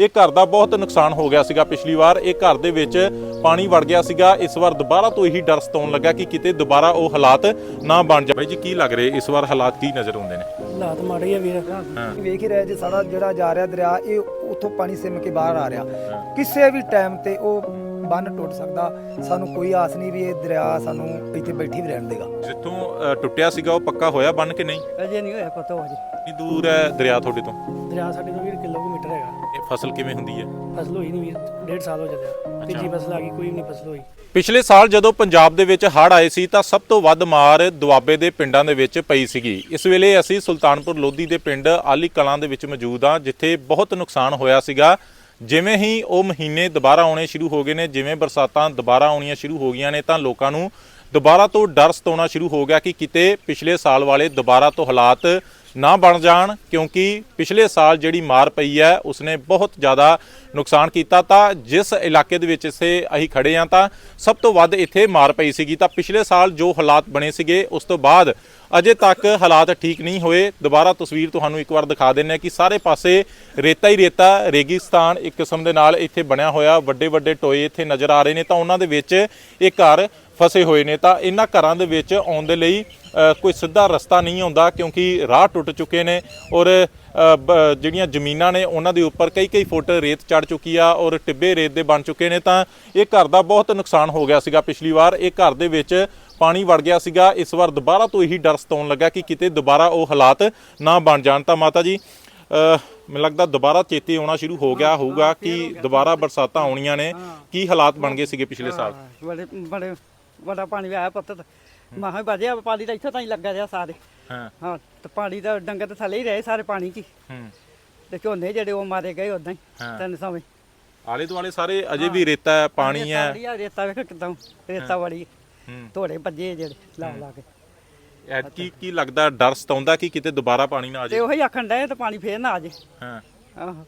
ਇਹ ਘਰ ਦਾ ਬਹੁਤ ਨੁਕਸਾਨ ਹੋ ਗਿਆ ਸੀਗਾ ਪਿਛਲੀ ਵਾਰ। ਇਹ ਘਰ ਦੇ ਵਿੱਚ ਪਾਣੀ ਵੜ ਗਿਆ ਸੀਗਾ। ਇਸ ਵਾਰ ਦੁਬਾਰਾ ਤੋਂ ਇਹੀ ਡਰ ਸਤਾਉਣ ਲੱਗਾ ਕਿ ਕਿਤੇ ਦੁਬਾਰਾ ਉਹ ਹਾਲਾਤ ਨਾ ਬਣ ਜਾਵੇ ਜੀ ਕੀ ਲੱਗ ਰਿਹਾ? ਇਸ ਵਾਰ ਹਾਲਾਤ ਕੀ ਨਜ਼ਰ ਆਉਂਦੇ ਨੇ? ਹਾਲਾਤ ਮਾੜੇ ਆ ਵੀਰ। ਵੇਖ ਹੀ ਰਹੇ ਜੇ ਸਾਡਾ ਜਿਹੜਾ ਜਾ ਰਿਹਾ ਦਰਿਆ ਇਹ ਉੱਥੋਂ ਪਾਣੀ ਸਿਮ ਕੇ ਬਾਹਰ ਆ ਰਿਹਾ। ਕਿਸੇ ਵੀ ਟਾਈਮ ਤੇ ਉਹ ਬੰਨ ਟੁੱਟ ਸਕਦਾ। ਸਾਨੂੰ ਕੋਈ ਆਸ ਨਹੀਂ ਵੀ ਇਹ ਦਰਿਆ ਸਾਨੂੰ ਇੱਥੇ ਬੈਠੀ ਵੀ ਰਹਿਣ ਦੇਗਾ। ਜਿੱਥੋਂ ਅ, ਟੁੱਟਿਆ ਸੀਗਾ ਉਹ ਪੱਕਾ ਹੋਇਆ ਬੰਨ ਕਿ ਨਹੀਂ? ਅਜੇ ਨਹੀਂ ਹੋਇਆ ਪਤਾ ਹੋ ਅਜੇ ਕਿੰਨੀ ਦੂਰ ਹੈ ਦਰਿਆ ਤੁਹਾਡੇ ਤੋਂ? ਦਰਿਆ ਸਾਡੇ ਤੋਂ ਵੀਰ ਫਸਲ ਕਿਵੇਂ ਹੁੰਦੀ ਹੈ? ਫਸਲ ਹੋਈ ਨਹੀਂ ਵੀਰ ਡੇਢ ਸਾਲ ਹੋ ਚੱਲਿਆ। ਤੀਜੀ ਫਸਲ ਆ ਗਈ ਕੋਈ ਵੀ ਨਹੀਂ ਫਸਲ ਹੋਈ। ਪਿਛਲੇ ਸਾਲ ਜਦੋਂ ਪੰਜਾਬ ਦੇ ਵਿੱਚ ਹੜ੍ਹ ਆਏ ਸੀ ਤਾਂ ਸਭ ਤੋਂ ਵੱਧ ਮਾਰ ਦੁਆਬੇ ਦੇ ਪਿੰਡਾਂ ਦੇ ਵਿੱਚ ਪਈ ਸੀਗੀ। ਇਸ ਵੇਲੇ ਅਸੀਂ ਸੁਲਤਾਨਪੁਰ ਲੋਧੀ ਦੇ ਪਿੰਡ ਆਲੀ ਕਲਾਂ ਦੇ ਵਿੱਚ ਮੌਜੂਦ ਹਾਂ ਜਿੱਥੇ ਬਹੁਤ ਨੁਕਸਾਨ ਹੋਇਆ ਸੀਗਾ। ਜਿਵੇਂ ਹੀ ਉਹ ਮਹੀਨੇ ਦੁਬਾਰਾ ਆਉਣੇ ਸ਼ੁਰੂ ਹੋ ਗਏ ਨੇ ਜਿਵੇਂ ਬਰਸਾਤਾਂ ਦੁਬਾਰਾ ਆਉਣੀਆਂ ਸ਼ੁਰੂ ਹੋ ਗਈਆਂ ਨੇ ਤਾਂ ਲੋਕਾਂ ਨੂੰ ਦੁਬਾਰਾ ਤੋਂ ਡਰ ਸਤਾਉਣਾ ਸ਼ੁਰੂ ਹੋ ਗਿਆ ਕਿ ਕਿਤੇ ਪਿਛਲੇ ਸਾਲ ਵਾਲੇ ਦੁਬਾਰਾ ਤੋਂ ਹਾਲਾਤ ਨਾ ਬਣ ਜਾਣ, ਕਿਉਂਕਿ ਪਿਛਲੇ ਸਾਲ ਜਿਹੜੀ ਮਾਰ ਪਈ ਹੈ, ਉਸਨੇ ਬਹੁਤ ਜ਼ਿਆਦਾ ਨੁਕਸਾਨ ਕੀਤਾ। ਤਾਂ ਜਿਸ ਇਲਾਕੇ ਦੇ ਵਿੱਚ ਇਸੇ ਅਸੀਂ ਖੜੇ ਹਾਂ, ਤਾਂ ਸਭ ਤੋਂ ਵੱਧ ਇੱਥੇ ਮਾਰ ਪਈ ਸੀਗੀ। ਤਾਂ ਪਿਛਲੇ ਸਾਲ ਜੋ ਹਾਲਾਤ ਬਣੇ ਸੀਗੇ, ਉਸ ਤੋਂ ਬਾਅਦ ਅਜੇ ਤੱਕ ਹਾਲਾਤ ਠੀਕ ਨਹੀਂ ਹੋਏ। ਦੁਬਾਰਾ ਤਸਵੀਰ ਤੁਹਾਨੂੰ ਇੱਕ ਵਾਰ ਦਿਖਾ ਦਿੰਨੇ ਕਿ ਸਾਰੇ ਪਾਸੇ ਰੇਤਾ ਹੀ ਰੇਤਾ, ਰੇਗਿਸਤਾਨ ਇੱਕ ਕਿਸਮ ਦੇ ਨਾਲ ਇੱਥੇ ਬਣਿਆ ਹੋਇਆ। ਵੱਡੇ ਵੱਡੇ ਟੋਏ ਇੱਥੇ ਨਜ਼ਰ ਆ ਰਹੇ ਨੇ। ਤਾਂ ਉਹਨਾਂ ਦੇ ਵਿੱਚ ਇਹ ਘਰ ਫਸੇ ਹੋਏ ਨੇ। ਤਾਂ ਇਹਨਾਂ ਘਰਾਂ ਦੇ ਵਿੱਚ ਆਉਣ ਦੇ ਲਈ ਕੋਈ ਸਿੱਧਾ ਰਸਤਾ ਨਹੀਂ ਆਉਂਦਾ ਕਿਉਂਕਿ ਰਾਹ ਟੁੱਟ ਚੁੱਕੇ ਨੇ ਔਰ ਬ- ਜਿਹੜੀਆਂ ਜ਼ਮੀਨਾਂ ਨੇ ਉਹਨਾਂ ਦੇ ਉੱਪਰ ਕਈ ਕਈ ਫੁੱਟ ਰੇਤ ਚੜ ਚੁੱਕੀ ਆ ਔਰ ਟਿੱਬੇ ਰੇਤ ਦੇ ਬਣ ਚੁੱਕੇ ਨੇ ਤਾਂ ਇਹ ਘਰ ਦਾ ਬਹੁਤ ਨੁਕਸਾਨ ਹੋ ਗਿਆ ਸੀਗਾ ਪਿਛਲੀ ਵਾਰ। ਇਹ ਘਰ ਦੇ ਵਿੱਚ ਪਾਣੀ ਵੜ ਗਿਆ ਸੀਗਾ। ਇਸ ਵਾਰ ਦੁਬਾਰਾ ਤੋਂ ਇਹੀ ਡਰ ਸਤਾਉਣ ਲੱਗਾ ਕਿ ਕਿਤੇ ਦੁਬਾਰਾ ਉਹ ਹਾਲਾਤ ਨਾ ਬਣ ਜਾਣ। ਤਾਂ ਮਾਤਾ ਜੀ ਮੈਨੂੰ ਲੱਗਦਾ ਦੁਬਾਰਾ ਚੇਤੇ ਆਉਣਾ ਸ਼ੁਰੂ ਹੋ ਗਿਆ ਹੋਊਗਾ ਕਿ ਦੁਬਾਰਾ ਬਰਸਾਤਾਂ ਆਉਣੀਆਂ ਨੇ। ਕੀ ਹਾਲਾਤ ਬਣ ਗਏ ਸੀਗੇ ਪਿਛਲੇ ਸਾਲ? ਬੜੇ ਬੜੇ ਬੜਾ ਪਾਣੀ ਆਇਆ ਪੁੱਤ ਮਾਹਾਂ ਵਜਿਆ ਪਾਣੀ ਤਾਂ ਇੱਥੇ ਤਾਂ ਹੀ ਲੱਗਾ ਰਿਹਾ ਸਾਰੇ। ਹਾਂ। ਹਾਂ ਤੇ ਪਾਣੀ ਦਾ ਡੰਗਰ ਤਾਂ ਥੱਲੇ ਹੀ ਰਹੇ ਸਾਰੇ ਪਾਣੀ 'ਚ ਹੀ। ਹੂੰ। ਤੇ ਝੋਨੇ ਜਿਹੜੇ ਉਹ ਮਾਰੇ ਗਏ ਉਦਾਂ ਹੀ ਹਾਂ। ਤਿੰਨ ਸਮੇਂ ਆਲੇ ਦੁਆਲੇ ਸਾਰੇ ਅਜੇ ਵੀ ਰੇਤਾ ਹੈ ਪਾਣੀ ਹੈ। ਆ ਰੇਤਾ ਵੇਖ ਕਿਦਾਂ ਰੇਤਾ ਵਾਲੀ। ਹੂੰ। ਧੋੜੇ ਭੱਜੇ ਜਿਹੜੇ ਲਾ ਲਾ ਕੇ। ਐ ਕੀ ਕੀ ਲੱਗਦਾ ਡਰ ਸਤਾਉਂਦਾ ਕਿ ਕਿਤੇ ਦੁਬਾਰਾ ਪਾਣੀ ਨਾ ਆ ਤੇ ਜਾਏ? ਉਹੀ ਆਖਣ ਡਏ ਤੇ ਪਾਣੀ ਫੇਰ ਨਾ ਆ ਜੇ ਹਾਂ। ਆਹੋ।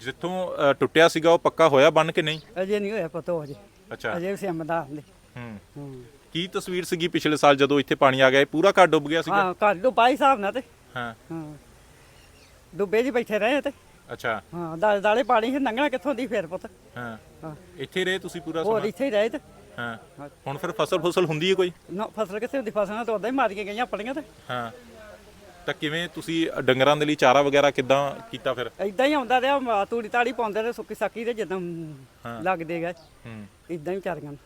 ਜਿੱਥੋਂ ਅ, ਟੁੱਟਿਆ ਸੀਗਾ ਉਹ ਪੱਕਾ ਹੋਇਆ ਬੰਨ ਕਿ ਨਹੀਂ? ਅਜੇ ਨਹੀਂ ਹੋਇਆ ਪਤਾ ਹੋ ਅਜੇ। ਅੱਛਾ। ਅਜੇ ਸਿਮ ਦਾ ਆਂਦੇ ਹੂੰ। ਹੂੰ। ਕੀ ਤਸਵੀਰ ਸੀਗੀ ਪਿਛਲੇ ਸਾਲ ਜਦੋਂ ਇੱਥੇ ਪਾਣੀ ਆ ਗਿਆ? ਇਹ ਪੂਰਾ ਘਰ ਡੁੱਬ ਗਿਆ ਸੀਗਾ? ਹਾਂ ਘਰ ਡੁੱਬਾ ਹੀ ਹਿਸਾਬ ਨਾਲ ਤੇ। ਹਾਂ। ਹਾਂ। ਡੁੱਬੇ ਜੀ ਬੈਠੇ ਰਹੇ ਤੇ ਅੱਛਾ। ਹਾਂ ਦਾਲੇ ਦਾਲੇ ਪਾਣੀ ਸੀ ਲੰਘਣਾ ਕਿੱਥੋਂ ਦੀ ਫੇਰ ਪੁੱਤ? ਹਾਂ। ਹਾਂ। ਇੱਥੇ ਰਹੇ ਤੁਸੀਂ ਪੂਰਾ ਹੋਰ ਸਮਾਂ ਇੱਥੇ ਹੀ ਰਹੇ ਤੇ। ਹਾਂ। ਹੁਣ ਫਿਰ ਫਸਲ ਫਸਲ ਹੁੰਦੀ ਹੈ ਕੋਈ? ਨਾ ਫਸਲ ਕਿੱਥੇ ਹੁੰਦੀ ਫਸਲਾਂ ਤਾਂ ਉਦਾਂ ਹੀ ਮਾਰੀਆਂ ਗਈਆਂ ਆਪਣੀਆਂ ਤੇ। ਹਾਂ। ਤਾਂ ਕਿਵੇਂ ਤੁਸੀਂ ਡੰਗਰਾਂ ਦੇ ਲਈ ਚਾਰਾ ਵਗੈਰਾ ਕਿੱਦਾਂ ਕੀਤਾ ਫਿਰ? ਇਦਾਂ ਹੀ ਆਉਂਦਾ ਰਿਹਾ ਮ- ਤੂੜੀ ਤਾੜੀ ਪਾਉਂਦੇ ਰਹੇ ਸੁੱਕੀ ਸਾਕੀ ਤੇ ਜਦੋਂ ਹਾਂ। ਲੱਗਦੇ ਗਏ। ਹੂੰ। ਇਦਾਂ ਹੀ ਵਿਚਾਰੀਆਂ ਨੂੰ।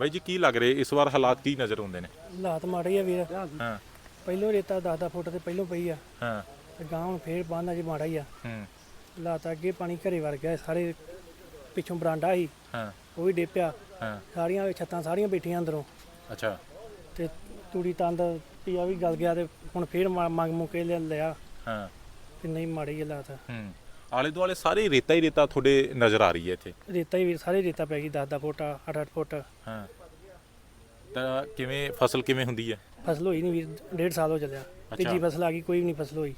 ਬਾਈ ਜੀ ਕੀ ਲੱਗ ਰਿਹਾ? ਇਸ ਵਾਰ ਹਾਲਾਤ ਕੀ ਨਜ਼ਰ ਆਉਂਦੇ ਨੇ? ਹਾਲਾਤ ਮਾੜੇ ਆ ਵੀਰ। ਹਾਂ। ਪਹਿਲੋਂ ਰੇਤਾ 10-10 ਫੁੱਟ ਤੇ ਪਹਿਲੋਂ ਪਈ ਆ। ਹਾਂ। ਤੇ ਗਾਂ ਹੁਣ ਫੇਰ ਬੰਨ ਅਜੇ ਮਾੜਾ ਹੀ ਆ। ਹੂੰ। ਹਾਲਾਤ ਅੱਗੇ ਪਾਣੀ ਘਰੇ ਵੜ ਗਿਆ ਸਾਰੇ ਪਿੱਛੋਂ ਬਰਾਂਡਾ ਸੀ। ਹਾਂ। ਉਹ ਵੀ ਡੇਪਿਆ। ਹਾਂ। ਸਾਰੀਆਂ ਛੱਤਾਂ ਸਾਰੀਆਂ ਬੈਠੀਆਂ ਅੰਦਰੋਂ। ਅੱਛਾ। ਤੇ ਤੂੜੀ ਤੰਦ ਪਿਆ ਵੀ ਗਲ ਗਿਆ ਤੇ ਹੁਣ ਫੇਰ ਮੰਗ ਮੁਕੇ ਲਿਆ ਹਾਂ। ਤੇ ਨਹੀਂ ਮਾੜੇ ਹਾਲਾਤ ਹੂੰ। ਆਲੇ ਦੁਆਲੇ ਸਾਰੇ ਰੇਤਾ ਹੀ ਰੇਤਾ ਤੁਹਾਡੇ ਨਜ਼ਰ ਆ ਰਹੀ ਹੈ ਇੱਥੇ? ਰੇਤਾ ਹੀ ਸਾਰੇ ਰੇਤਾ ਪੈ ਗਈ 10-10 ਫੁੱਟ 8-8 ਫੁੱਟ। ਹਾਂ। ਤਾਂ ਕਿਵੇਂ ਫਸਲ ਕਿਵੇਂ ਹੁੰਦੀ ਹੈ? ਫਸਲ ਹੋਈ ਨਹੀਂ ਵੀਰ ਡੇਢ ਸਾਲ ਹੋ ਚੱਲਿਆ। ਤੀਜੀ ਫਸਲ ਆ ਗਈ ਕੋਈ ਵੀ ਨਹੀਂ ਫਸਲ ਹੋਈ।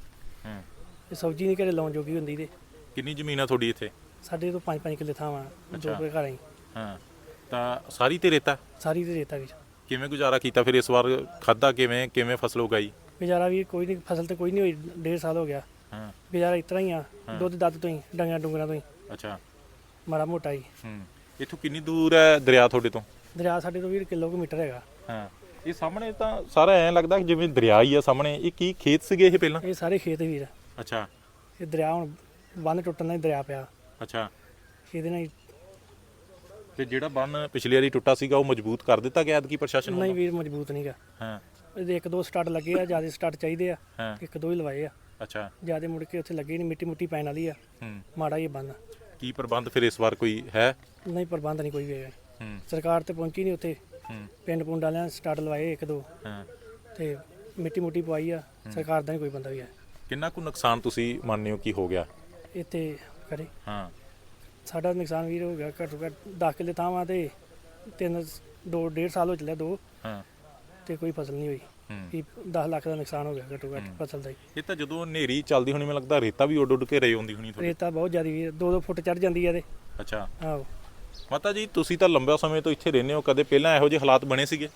ਹੂੰ। ਤੇ ਸਬਜ਼ੀ ਨਹੀਂ ਘਰੇ ਲਾਉਣ ਜੋਗੀ ਹੁੰਦੀ ਤੇ। ਕਿੰਨੀ ਜ਼ਮੀਨ ਆ ਤੁਹਾਡੀ ਇੱਥੇ? ਸਾਡੇ ਤੋਂ 5-5 ਕਿੱਲੇ ਥਾਂ ਵਾ ਦੋ ਘਰਾਂ ਹੀ। ਹਾਂ। ਤਾਂ ਸਾਰੀ ਤੇ ਰੇਤਾ? ਸਾਰੀ ਤੇ ਰੇਤਾ ਵੀਰ। ਕਿਵੇਂ ਗੁਜ਼ਾਰਾ ਕੀਤਾ ਫਿਰ ਇਸ ਵਾਰ? ਖਾਦਾ ਕਿਵੇਂ ਕਿਵੇਂ ਫਸਲ ਉਗਾਈ? ਗੁਜ਼ਾਰਾ ਵੀ ਕੋਈ ਨਹੀਂ ਫਸਲ ਤੇ ਕੋਈ ਨਹੀਂ ਹੋਈ ਡੇਢ ਸਾਲ ਹੋ ਗਿਆ। ਹਾਂ। ਗੁਜ਼ਾਰਾ ਇਸ ਤਰ੍ਹਾਂ ਹੀ ਆ ਦੁੱਧ ਦੱਧ ਤੋਂ ਹੀ ਡੰਗਰਾਂ ਡੁੰਗਰਾਂ ਤੋਂ ਹੀ। ਅੱਛਾ। ਮਾੜਾ ਮੋਟਾ ਹੀ। ਹੂੰ। ਇੱਥੋਂ ਕਿੰਨੀ ਦੂਰ ਹੈ ਦਰਿਆ ਤੁਹਾਡੇ ਤੋਂ? ਦਰਿਆ ਸਾਡੇ ਤੋਂ ਵੀਰ ਕਿਲੋਮੀਟਰ ਹੈਗਾ। ਹਾਂ। ਇਹ ਸਾਹਮਣੇ ਤਾਂ ਸਾਰਾ ਐਂ ਲੱਗਦਾ ਕਿ ਜਿਵੇਂ ਦਰਿਆ ਹੀ ਆ ਸਾਹਮਣੇ। ਇਹ ਕੀ ਖੇਤ ਸੀਗੇ ਇਹ ਪਹਿਲਾਂ? ਇਹ ਸਾਰੇ ਖੇਤ ਵੀਰ। ਅੱਛਾ। ਇਹ ਦਰਿਆ ਹੁਣ ਬੰਨ ਟੁੱਟਣ ਨਾਲ ਹੀ ਦਰਿਆ ਪਿਆ। ਅੱਛਾ। ਇਹਦੇ ਨਾਲ ਹੀ- ਤੇ ਜਿਹੜਾ ਬੰਨ ਪਿਛਲੀ ਵਾਰੀ ਟੁੱਟਾ ਸੀਗਾ ਉਹ ਮਜ਼ਬੂਤ ਕਰ ਦਿੱਤਾ ਗਿਆ ਐਤਕੀ ਪ੍ਰਸ਼ਾਸਨ ਨਹੀਂ ਵੱਲੋਂ ਵੀਰ ਮਜ਼ਬੂਤ ਨਹੀਂਗਾ ਹਾਂ। ਇਹਦੇ ਇੱਕ ਦੋ ਸਟਾਰਟ ਲੱਗੇ ਆ ਜ਼ਿਆਦਾ ਸਟਾਰਟ ਚਾਹੀਦੇ ਆ। ਹਾਂ। ਇੱਕ ਦੋ ਹੀ ਲਵਾਏ ਆ। ਅੱਛਾ। ਜ਼ਿਆਦਾ ਮੁੜ ਕੇ ਉੱਥੇ ਲੱਗੇ ਨਹੀਂ ਮਿੱਟੀ ਮੁੱਟੀ ਪੈਣ ਵਾਲੀ ਆ। ਹੂੰ। ਮਾੜਾ ਹੀ ਬੰਨ ਕੀ ਪ੍ਰਬੰਧ ਫਿਰ ਇਸ ਵਾਰ ਕੋਈ ਹੈ? ਨਹੀਂ ਪ੍ਰਬੰਧ ਨਹੀਂ ਕੋਈ ਵੀ ਹੂੰ। ਸਰਕਾਰ ਤੇ ਪਹੁੰਚੀ ਨਹੀਂ ਉੱਥੇ। ਹੂੰ। ਪਿੰਡ ਪੁੰਡ ਵਾਲਿਆਂ ਸਟਾਰਟ ਲਵਾਏ ਇੱਕ ਦੋ। ਹਾਂ। ਤੇ ਮਿੱਟੀ ਮੁੱਟੀ ਪਵਾਈ ਆ। ਸਰਕਾਰ ਦਾ ਨਹੀਂ ਕੋਈ ਬੰਦਾ ਵੀ ਹੈ। ਕਿੰਨਾ ਕੁ ਨੁਕਸਾਨ ਤੁਸੀਂ ਮੰਨਦੇ ਹੋ ਕੀ ਹੋ ਗਿਆ? ਇੱਥੇ ਕਰੇ। ਹਾਂ। ਸਾਡਾ ਨੁਕਸਾਨ ਵੀਰ ਹੋ ਗਿਆ ਘੱਟੋ ਘੱਟ 10 ਕਿੱਲੇ ਥਾਵਾਂ ਤੇ ਤਿੰਨ ਦੋ ਡੇਢ ਸਾਲ ਹੋ ਚੱਲਿਆ ਦੋ। ਹਾਂ। ਤੇ ਕੋਈ ਫਸਲ ਨਹੀਂ ਹੋਈ। ਹੂੰ ਵੀ 10 ਲੱਖ ਦਾ ਨੁਕਸਾਨ ਹੋ ਗਿਆ ਘੱਟੋ ਘੱਟ ਫਸਲ ਦਾ ਹੀ। ਇਹ ਤਾਂ ਜਦੋਂ ਹਨੇਰੀ ਚੱਲਦੀ ਹੋਣੀ ਮੈਨੂੰ ਲੱਗਦਾ ਰੇਤਾ ਵੀ ਉੱਡ ਉੱਡ ਕੇ ਰਹੀ ਹੁੰਦੀ ਹੋਣੀ ਤੁਹਾਡੀ। ਰੇਤਾ ਬਹੁਤ ਜ਼ਿਆਦਾ ਵੀਰ 2-2 ਫੁੱਟ ਚੜ ਜਾਂਦੀ ਆ ਤੇ ਅੱਛਾ। ਆਹੋ। ਮਾਤਾ ਜੀ ਤੁਸੀਂ ਤਾਂ ਲੰਬਾ ਸਮੇਂ ਤੋਂ ਇੱਥੇ ਰਹਿੰਦੇ ਹੋ ਕਦੇ ਪਹਿਲਾਂ ਇਹੋ ਜਿਹੇ ਹਾਲਾਤ ਬਣੇ ਸੀਗੇ?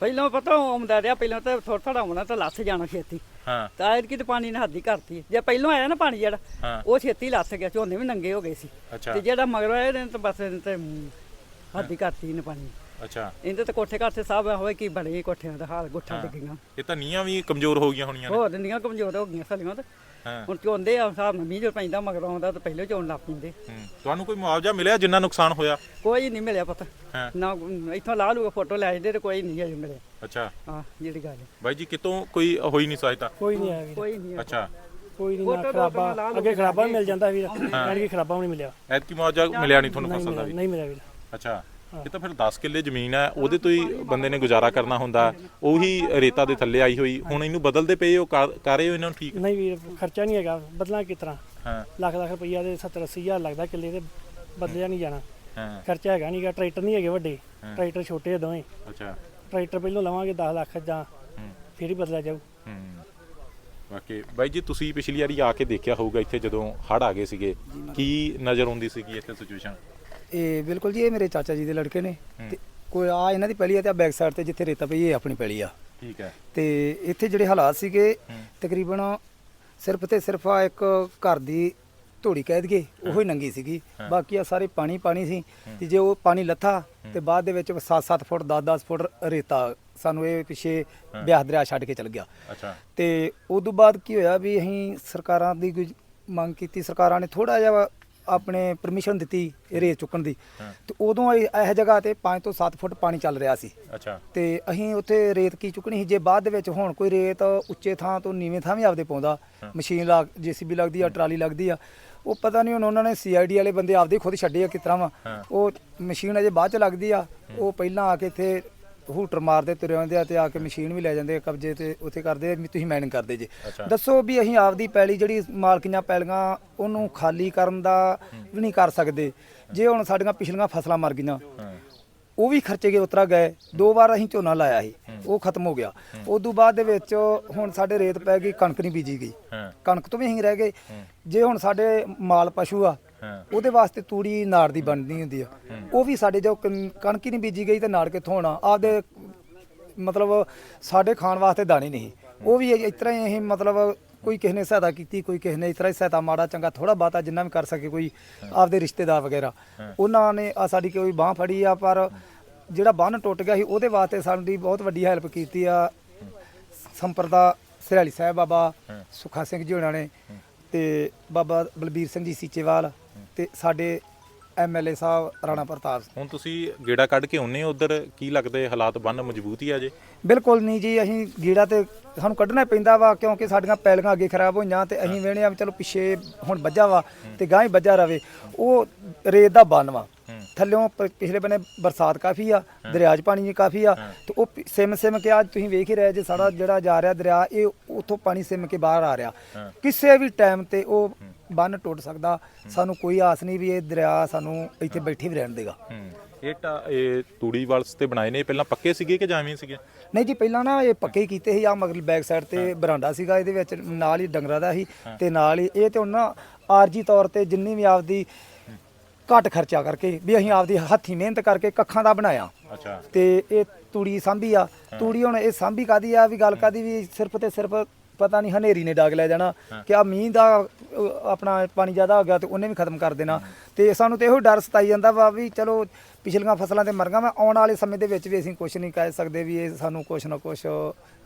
ਪਹਿਲਾਂ ਪਤਾ ਆਉਂਦਾ ਰਿਹਾ ਪਹਿਲਾਂ ਤਾਂ ਥੋੜਾ ਥੋੜਾ ਆਉਣਾ ਤਾਂ ਲੱਥ ਜਾਣਾ ਛੇਤੀ। ਹਾਂ। ਤਾਂ ਐਤਕੀ ਤੇ ਪਾਣੀ ਨੇ ਹੱਦੀ ਕਰਤੀ। ਜੇ ਪਹਿਲਾਂ ਆਇਆ ਨਾ ਪਾਣੀ ਜਿਹੜਾ ਹਾਂ। ਉਹ ਛੇਤੀ ਲੱਥ ਗਿਆ ਝੋਨੇ ਵੀ ਨੰਗੇ ਹੋ ਗਏ ਸੀ। ਅੱਛਾ। ਤੇ ਜਿਹੜਾ ਮਗਰ ਆਇਆ ਇਹਨੇ ਤਾਂ ਬਸ ਇਹਨੇ ਤੇ ਹੱਦੀ ਕਰਤੀ ਨੇ ਪਾਣੀ। ਅੱਛਾ। ਇਹਦੇ ਤਾਂ ਕੋਠੇ ਘਾਟੇ ਸਭ ਹੋਏ ਕੀ ਬਣੇ ਕੋਠਿਆਂ ਦਾ ਹਾਲ ਗੁੱਠਾ ਡਿੱਗੀਆਂ। ਇਹ ਤਾਂ ਨੀਆਂ ਵੀ ਕਮਜ਼ੋਰ ਹੋ ਗਈਆਂ ਹੋਣੀਆਂ ਨੇ। ਹੋਰ ਦਿੰਦੀਆਂ ਕਮਜ਼ੋਰ ਹੋ ਗਈਆਂ ਸਾਲੀਆਂ ਤਾਂ। ਹਾਂ। ਹੁਣ ਚੋਂਦੇ ਆ ਨਾਲ ਮੀਂਹ ਜੋ ਪੈਂਦਾ ਮਗਰ ਆਉਂਦਾ ਤਾਂ ਪਹਿਲੇ ਚੋਣ ਲੱਗ ਪੈਂਦੇ। ਹੂੰ। ਤੁਹਾਨੂੰ ਕੋਈ ਮੁਆਵਜ਼ਾ ਮਿਲਿਆ ਜਿੰਨਾ ਨੁਕਸਾਨ ਹੋਇਆ? ਕੋਈ ਨਹੀਂ ਮਿਲਿਆ ਪਤਾ। ਹਾਂ। ਨਾ ਇੱਥੋਂ ਲਾ ਲੂਗਾ ਫੋਟੋ ਲੈ ਜਾਂਦੇ ਤੇ ਕੋਈ ਨਹੀਂ ਅਜੇ ਮਿਲਿਆ। ਅੱਛਾ। ਹਾਂ ਜਿਹੜੀ ਗੱਲ ਹੈ। ਬਾਈ ਜੀ ਕਿਤੋਂ ਕੋਈ ਹੋਈ ਨਹੀਂ ਸਹਾਇਤਾ? ਕੋਈ ਨਹੀਂ ਆਇਆ ਵੀਰ। ਕੋਈ ਨਹੀਂ ਅੱਛਾ। ਕੋਈ ਨਹੀਂ ਨਾ ਤਾਂ ਖਰਾਬਾ। ਅੱਗੇ ਖਰਾਬਾ ਵੀ ਮਿਲ ਜਾਂਦਾ ਵੀਰ। ਐਡ ਕੀ ਖਰਾਬਾ ਵੀ ਨਹੀਂ ਮਿਲਿਆ। ਐਤਕੀ ਮੁਆਵਜ਼ਾ ਮਿਲਿਆ ਨਹੀਂ ਤੁਹਾਨੂੰ ਫਸਲ ਦਾ ਵੀ? ਨਹੀਂ ਮਿਲਿਆ ਵੀਰ। ਅੱਛਾ। ਇਹ ਤਾਂ ਫਿਰ 10 ਕਿੱਲੇ ਜ਼ਮੀਨ ਹੈ ਉਹਦੇ ਤੋਂ ਹੀ ਬੰਦੇ ਨੇ ਗੁਜ਼ਾਰਾ ਕਰਨਾ ਹੁੰਦਾ। ਉਹੀ ਰੇਤਾ ਦੇ ਥੱਲੇ ਆਈ ਹੋਈ। ਹੁਣ ਇਹਨੂੰ ਬਦਲਦੇ ਪਏ ਹੋ ਕਰ ਕਰ ਰਹੇ ਹੋ ਇਹਨਾਂ ਨੂੰ ਠੀਕ? ਨਹੀਂ ਵੀਰ ਖਰਚਾ ਨਹੀਂ ਹੈਗਾ। ਬਦਲਾਂ ਕਿਸ ਤਰ੍ਹਾਂ? ਹਾਂ। ਲੱਖ ਲੱਖ ਰੁਪਈਆ ਦੇ 70 80 ਹਜ਼ਾਰ ਲੱਗਦਾ ਕਿੱਲੇ ਤੇ ਬਦਲਿਆ ਨਹੀਂ ਜਾਣਾ। ਹਾਂ। ਖਰਚਾ ਹੈਗਾ ਨਹੀਂਗਾ ਟਰੈਕਟਰ ਨਹੀਂ ਹੈਗੇ ਵੱਡੇ। ਟਰੈਕਟਰ ਛੋਟੇ ਆ ਦੋਵੇਂ। ਅੱਛਾ। ਟਰੈਕਟਰ ਪਹਿਲਾਂ ਲਵਾਂਗੇ 10 ਲੱਖ ਜਾਂ ਫਿਰ ਹੀ ਬਦਲਿਆ ਜਾਊ। ਹੂੰ। ਬਾਕੀ ਬਾਈ ਜੀ ਤੁਸੀਂ ਪਿਛਲੀ ਵਾਰੀ ਆ ਕੇ ਦੇਖਿਆ ਹੋਊਗਾ ਇੱਥੇ ਜਦੋਂ ਹੜ ਆ ਗਏ ਸੀਗੇ। ਕੀ ਨਜ਼ਰ ਆਉਂਦੀ ਸੀਗੀ ਇੱਥੇ ਸਿਚੁਏਸ਼ਨ ਇਹ ਬਿਲਕੁਲ ਜੀ ਇਹ ਮੇਰੇ ਚਾਚਾ ਜੀ ਦੇ ਲੜਕੇ ਨੇ। ਤੇ ਕੋਈ ਆ ਇਹਨਾਂ ਦੀ ਪਹਿਲੀ ਆ ਤੇ ਬੈਕ ਸਾਈਡ ਤੇ ਜਿੱਥੇ ਰੇਤਾ ਪਈ ਇਹ ਆਪਣੀ ਪਹਿਲੀ ਆ। ਠੀਕ ਹੈ। ਤੇ ਇੱਥੇ ਜਿਹੜੇ ਹਾਲਾਤ ਸੀਗੇ। ਤਕਰੀਬਨ ਸਿਰਫ ਤੇ ਸਿਰਫ ਆ ਇੱਕ ਘਰ ਦੀ ਧੂੜੀ ਕਹਿ ਦਈਏ ਉਹੋ ਹੀ ਨੰਗੀ ਸੀਗੀ। ਬਾਕੀ ਆ ਸਾਰੇ ਪਾਣੀ ਪਾਣੀ ਸੀ ਤੇ ਜੇ ਉਹ ਪਾਣੀ ਲੱਥਾ ਤੇ ਬਾਅਦ ਦੇ ਵਿੱਚ 7-7 ਫੁੱਟ 10-10 ਫੁੱਟ ਰੇਤਾ ਸਾਨੂੰ ਇਹ ਪਿੱਛੇ ਬਿਆਸ ਦਰਿਆ ਛੱਡ ਕੇ ਚਲ ਗਿਆ। ਅੱਛਾ। ਤੇ ਤੋਂ ਬਾਅਦ ਕੀ ਹੋਇਆ ਵੀ ਅਸੀਂ ਸਰਕਾਰਾਂ ਦੀ ਕੋਈ ਮੰਗ ਕੀਤੀ ਸਰਕਾਰਾਂ ਨੇ ਥੋੜਾ ਜਿਹਾ ਆਪਣੇ ਪਰਮਿਸ਼ਨ ਦਿੱਤੀ ਰੇਤ ਚੁੱਕਣ ਦੀ। ਤੇ ਉਦੋਂ ਇਹ ਇਹ ਜਗ੍ਹਾ ਤੇ 5 ਤੋਂ 7 ਫੁੱਟ ਪਾਣੀ ਚੱਲ ਰਿਹਾ ਸੀ। ਅੱਛਾ। ਤੇ ਅਸੀਂ ਉੱਥੇ ਰੇਤ ਕੀ ਚੁੱਕਣੀ ਸੀ? ਜੇ ਬਾਅਦ ਦੇ ਵਿੱਚ ਹੁਣ ਕੋਈ ਰੇਤ ਉੱਚੇ ਥਾਂ ਤੋਂ ਨੀਵੇਂ ਥਾਂ ਵੀ ਆਪਦੇ ਪਾਉਂਦਾ। ਮਸ਼ੀਨ ਲਾ ਜੀਸੀਬੀ ਲੱਗਦੀ ਆ ਟਰਾਲੀ ਲੱਗਦੀ ਆ ਉਹ ਪਤਾ ਨਹੀਂ ਹੁਣ ਉਹਨਾਂ ਨੇ ਸੀਆਈਡੀ ਵਾਲੇ ਬੰਦੇ ਆਪਦੇ ਖੁਦ ਛੱਡੇ ਆ ਕਿਸ ਤਰ੍ਹਾਂ ਵਾ। ਉਹ ਮਸ਼ੀਨ ਅਜੇ ਬਾਅਦ ਚ ਲੱਗਦੀ ਆ ਉਹ ਪਹਿਲਾਂ ਆ ਕੇ ਇੱਥੇ ਹੂਟਰ ਮਾਰਦੇ ਤੁਰੇ ਆਉਂਦੇ ਆ ਤੇ ਆ ਕੇ ਮਸ਼ੀਨ ਵੀ ਲੈ ਜਾਂਦੇ ਆ ਕਬਜ਼ੇ ਤੇ ਉੱਥੇ ਕਰਦੇ ਆ ਵੀ ਤੁਸੀਂ ਮਾਈਨਿੰਗ ਕਰਦੇ ਜੇ। ਦੱਸੋ ਵੀ ਅਸੀਂ ਆਪਦੀ ਪੈਲੀ ਜਿਹੜੀ ਮਾਲਕੀਆਂ ਪੈਲੀਆਂ ਉਹਨੂੰ ਖਾਲੀ ਕਰਨ ਦਾ ਵੀ ਨਹੀਂ ਕਰ ਸਕਦੇ। ਜੇ ਹੁਣ ਸਾਡੀਆਂ ਪਿਛਲੀਆਂ ਫਸਲਾਂ ਮਰ ਗਈਆਂ ਉਹ ਵੀ ਖਰਚੇ ਗਏ ਉਤਰਾ ਗਏ ਦੋ ਵਾਰ ਅਸੀਂ ਝੋਨਾ ਲਾਇਆ ਸੀ ਉਹ ਖਤਮ ਹੋ ਗਿਆ। ਉਸ ਤੋਂ ਬਾਅਦ ਦੇ ਵਿੱਚ ਹੁਣ ਸਾਡੇ ਰੇਤ ਪੈ ਗਈ ਕਣਕ ਨਹੀਂ ਬੀਜੀ ਗਈ। ਕਣਕ ਤੋਂ ਵੀ ਅਸੀਂ ਰਹਿ ਗਏ। ਜੇ ਹੁਣ ਸਾਡੇ ਮਾਲ ਪਸ਼ੂ ਆ ਉਹਦੇ ਵਾਸਤੇ ਤੂੜੀ ਨਾੜ ਦੀ ਬਣਦੀ ਹੁੰਦੀ ਆ। ਉਹ ਵੀ ਸਾਡੇ ਜੋ ਕਣ- ਕਣਕ ਹੀ ਨਹੀਂ ਬੀਜੀ ਗਈ ਤੇ ਨਾੜ ਕਿੱਥੋਂ ਹੋਣਾ? ਆਪਦੇ ਮਤਲਬ ਸਾਡੇ ਖਾਣ ਵਾਸਤੇ ਦਾਣੇ ਨਹੀਂ। ਉਹ ਵੀ ਇਸ ਤਰ੍ਹਾਂ ਹੀ ਅਸੀਂ ਮਤਲਬ ਕੋਈ ਕਿਸੇ ਨੇ ਸਹਾਇਤਾ ਕੀਤੀ ਕੋਈ ਕਿਸੇ ਨੇ ਇਸ ਤਰ੍ਹਾਂ ਹੀ ਸਹਾਇਤਾ ਮਾੜਾ ਚੰਗਾ ਥੋੜਾ ਬਾਤਾ ਜਿੰਨਾ ਵੀ ਕਰ ਸਕੇ ਕੋਈ ਆਪਦੇ ਰਿਸ਼ਤੇਦਾਰ ਵਗੈਰਾ। ਉਹਨਾਂ ਨੇ ਆ ਸਾਡੀ ਕੋਈ ਬਾਹ ਫੜੀ ਆ ਪਰ ਜਿਹੜਾ ਬੰਨ ਟੁੱਟ ਗਿਆ ਸੀ ਉਹਦੇ ਵਾਸਤੇ ਸਾਡੀ ਬਹੁਤ ਵੱਡੀ ਹੈਲਪ ਕੀਤੀ ਆ। ਸੰਪਰਦਾ ਸਿਰਾਲੀ ਸਾਹਿਬ ਬਾਬਾ ਸੁਖਾ ਸਿੰਘ ਜੀ ਹੋਣਾ ਨੇ ਤੇ ਬਾਬਾ ਬਲਬੀਰ ਸਿੰਘ ਜੀ ਸੀਚੇਵਾਲ ਤੇ ਸਾਡੇ ਐਮਐਲਏ ਸਾਹਿਬ ਰਾਣਾ ਪ੍ਰਤਾਪ ਸਿੰਘ। ਹੁਣ ਤੁਸੀਂ ਗੇੜਾ ਕੱਢ ਕੇ ਆਉਨੇ ਹੋ ਉਧਰ ਕੀ ਲੱਗਦੇ ਹਾਲਾਤ ਬੰਨ ਮਜ਼ਬੂਤ ਹੀ ਆ ਜੇ? ਬਿਲਕੁਲ ਨਹੀਂ ਜੀ ਅਸੀਂ ਗੀੜਾ ਤੇ ਸਾਨੂੰ ਕੱਢਣਾ ਪੈਂਦਾ ਵਾ ਕਿਉਂਕਿ ਸਾਡੀਆਂ ਪੈਲੀਆਂ ਅੱਗੇ ਖਰਾਬ ਹੋਈਆਂ ਤੇ ਅਸੀਂ ਵੇਣੇ ਆ ਵੀ ਚਲੋ ਪਿੱਛੇ ਹੁਣ ਵੱਜਾ ਵਾ ਤੇ ਗਾਂ ਹੀ ਵੱਜਾ ਰਵੇ। ਉਹ ਰੇਤ ਦਾ ਬੰਨ ਵਾ। ਥੱਲਿਓਂ ਪ- ਪਿਛਲੇ ਬੰਨੇ ਬਰਸਾਤ ਕਾਫੀ ਆ ਦਰਿਆ 'ਚ ਪਾਣੀ ਵੀ ਕਾਫੀ ਆ ਤੇ ਉਹ ਪਿ- ਸਿਮ ਸਿਮ ਕੇ ਅੱਜ ਤੁਸੀਂ ਵੇਖ ਹੀ ਰਹੇ ਜੇ ਸਾਡਾ ਜਿਹੜਾ ਜਾ ਰਿਹਾ ਦਰਿਆ ਇਹ ਉੱਥੋਂ ਪਾਣੀ ਸਿਮ ਕੇ ਬਾਹਰ ਆ ਰਿਹਾ। ਕਿਸੇ ਵੀ ਟਾਈਮ ਤੇ ਉਹ ਬੰਨ ਟੁੱਟ ਸਕਦਾ। ਸਾਨੂੰ ਕੋਈ ਆਸ ਨਹੀਂ ਵੀ ਇਹ ਦਰਿਆ ਸਾਨੂੰ ਇੱਥੇ ਬੈਠੇ ਵੀ ਰਹਿਣ ਦੇਗਾ। ਹੂੰ। ਇਹ ਤਾਂ ਇਹ ਤੂੜੀ ਵਾਲਸ ਤੇ ਬਣਾਏ ਨੇ ਇਹ ਪਹਿਲਾਂ ਪੱਕੇ ਸੀਗੇ ਕਿ ਜਾਵੇਂ ਸੀਗੇ? ਨਹੀਂ ਜੀ ਪਹਿਲਾਂ ਨਾ ਇਹ ਪੱਕੇ ਕੀਤੇ ਸੀ ਆ ਮਗਰ ਬੈਕ ਸਾਈਡ ਤੇ ਬਰਾਂਡਾ ਸੀਗਾ ਇਹਦੇ ਵਿੱਚ ਨਾਲ ਹੀ ਡੰਗਰਾਂ ਦਾ ਸੀ ਤੇ ਨਾਲ ਹੀ ਇਹ ਤੇ ਹੁਣ ਨਾ ਆਰਜੀ ਤੌਰ ਤੇ ਜਿੰਨੀ ਵੀ ਆਪਦੀ ਘੱਟ ਖਰਚਾ ਕਰਕੇ ਵੀ ਅਸੀਂ ਆਪਦੀ ਹੱਥੀ ਮਿਹਨਤ ਕਰਕੇ ਕੱਖਾਂ ਦਾ ਬਣਾਇਆ। ਅੱਛਾ। ਤੇ ਇਹ ਤੂੜੀ ਸਾਂਭੀ ਆ। ਤੂੜੀ ਹੁਣ ਇਹ ਸਾਂਭੀ ਕਾਦੀ ਆ? ਵੀ ਗੱਲ ਕਾਦੀ ਵੀ ਸਿਰਫ ਤੇ ਸਿਰਫ ਪਤਾ ਨਹੀਂ ਹਨੇਰੀ ਨੇ ਡਾਗ ਲੈ ਜਾਣਾ ਕਿ ਆ ਮੀਂਹ ਦਾ ਆਪਣਾ ਪਾਣੀ ਜ਼ਿਆਦਾ ਹੋ ਗਿਆ ਤੇ ਉਹਨੇ ਵੀ ਖਤਮ ਕਰ ਦੇਣਾ। ਤੇ ਸਾਨੂੰ ਤੇ ਇਹੋ ਡਰ ਸਤਾਈ ਜਾਂਦਾ ਵਾ ਵੀ ਚਲੋ ਪਿਛਲੀਆਂ ਫਸਲਾਂ ਤੇ ਮਰ ਗਈਆਂ ਵਾ। ਆਉਣ ਵਾਲੇ ਸਮੇਂ ਦੇ ਵਿੱਚ ਵੀ ਅਸੀਂ ਕੁਝ ਨਹੀਂ ਕਹਿ ਸਕਦੇ ਵੀ ਇਹ ਸਾਨੂੰ ਕੁਝ ਨਾ ਕੁਝ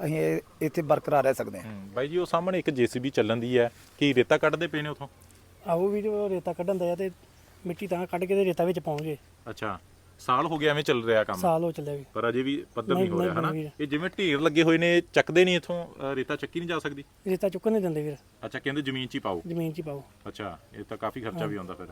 ਅਸੀਂ ਇਹ- ਇੱਥੇ ਬਰਕਰਾਰ ਰਹਿ ਸਕਦੇ ਹਾਂ। ਬਾਈ ਜੀ ਉਹ ਸਾਹਮਣੇ ਇੱਕ ਜੀਸੀਬੀ ਚੱਲਣ ਦੀ ਹੈ। ਕੀ ਰੇਤਾ ਕੱਢਦੇ ਪਏ ਨੇ ਉਥੋਂ? ਆਓ ਵੀ ਜੋ ਰੇਤਾ ਕੱਢਣ ਦਾ ਤੇ ਮਿੱਟੀ ਤਾਂ ਕੱਢ ਕੇ ਤੇ ਰੇਤਾ ਵਿੱਚ ਪਾਉਂਗੇ ਅੱਛਾ। ਸਾਲ ਹੋ ਗਿਆ ਐਵੇਂ ਚੱਲ ਰਿਹਾ ਕੰਮ। ਸਾਲ ਹੋ ਚੱਲਿਆ ਵੀ। ਪਰ ਅਜੇ ਵੀ ਪੱਧਰ ਨਹੀਂ ਹੋ ਰਿਹਾ ਹਨਾ? ਇਹ ਜਿਵੇਂ ਢੇਰ ਲੱਗੇ ਹੋਏ ਨੇ ਚੱਕਦੇ ਨਹੀਂ ਇਥੋਂ ਰੇਤਾ ਚੱਕੀ ਨਹੀਂ ਜਾ ਸਕਦੀ? ਰੇਤਾ ਚੁੱਕਣ ਨਹੀਂ ਦਿੰਦੇ ਵੀਰ ਅੱਛਾ ਕਹਿੰਦੇ ਜ਼ਮੀਨ 'ਚ ਹੀ ਪਾਓ। ਜ਼ਮੀਨ 'ਚ ਹੀ ਪਾਓ। ਅੱਛਾ ਇਹ ਤਾਂ ਕਾਫੀ ਖਰਚਾ ਵੀ ਆਉਂਦਾ ਫਿਰ।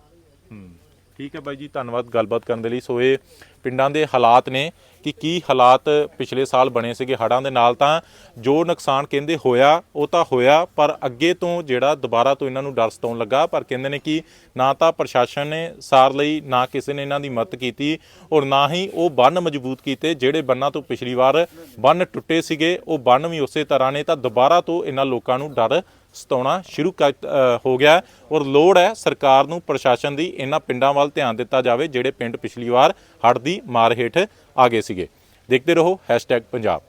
ਹੂੰ। ਠੀਕ ਹੈ ਬਾਈ ਜੀ, ਧੰਨਵਾਦ ਗੱਲਬਾਤ ਕਰਨ ਦੇ ਲਈ। ਸੋ ਇਹ ਪਿੰਡਾਂ ਦੇ ਹਾਲਾਤ ਨੇ ਕਿ ਕੀ ਹਾਲਾਤ ਪਿਛਲੇ ਸਾਲ ਬਣੇ ਸੀਗੇ ਹੜ੍ਹਾਂ ਦੇ ਨਾਲ ਤਾਂ ਜੋ ਨੁਕਸਾਨ ਕਹਿੰਦੇ ਹੋਇਆ, ਉਹ ਤਾਂ ਹੋਇਆ, ਪਰ ਅੱਗੇ ਤੋਂ ਜਿਹੜਾ ਦੁਬਾਰਾ ਤੋਂ ਇਹਨਾਂ ਨੂੰ ਡਰ ਸਤਾਉਣ ਲੱਗਾ, ਪਰ ਕਹਿੰਦੇ ਨੇ ਕਿ ਨਾ ਤਾਂ ਪ੍ਰਸ਼ਾਸਨ ਨੇ ਸਾਰ ਲਈ, ਨਾ ਕਿਸੇ ਨੇ ਇਹਨਾਂ ਦੀ ਮਦਦ ਕੀਤੀ ਔਰ ਨਾ ਹੀ ਉਹ ਬੰਨ ਮਜ਼ਬੂਤ ਕੀਤੇ, ਜਿਹੜੇ ਬੰਨਾਂ ਤੋਂ ਪਿਛਲੀ ਵਾਰ ਬੰਨ ਟੁੱਟੇ ਸੀਗੇ, ਉਹ ਬੰਨ ਵੀ ਉਸੇ ਤਰ੍ਹਾਂ ਨੇ, ਤਾਂ ਦੁਬਾਰਾ ਤੋਂ ਇਹਨਾਂ ਲੋਕਾਂ ਨੂੰ ਡਰ ਸਤਾਉਣਾ ਸ਼ੁਰੂ ਕਰ ਹੋ ਗਿਆ ਔਰ ਲੋੜ ਹੈ ਸਰਕਾਰ ਨੂੰ ਪ੍ਰਸ਼ਾਸਨ ਦੀ ਇਹਨਾਂ ਪਿੰਡਾਂ ਵੱਲ ਧਿਆਨ ਦਿੱਤਾ ਜਾਵੇ ਜਿਹੜੇ ਪਿੰਡ ਪਿਛਲੀ ਵਾਰ ਹੜ੍ਹ ਦੀ ਮਾਰ ਹੇਠ ਆ ਗਏ ਸੀਗੇ। ਦੇਖਦੇ ਰਹੋ, hashtag #ਪੰਜਾਬ।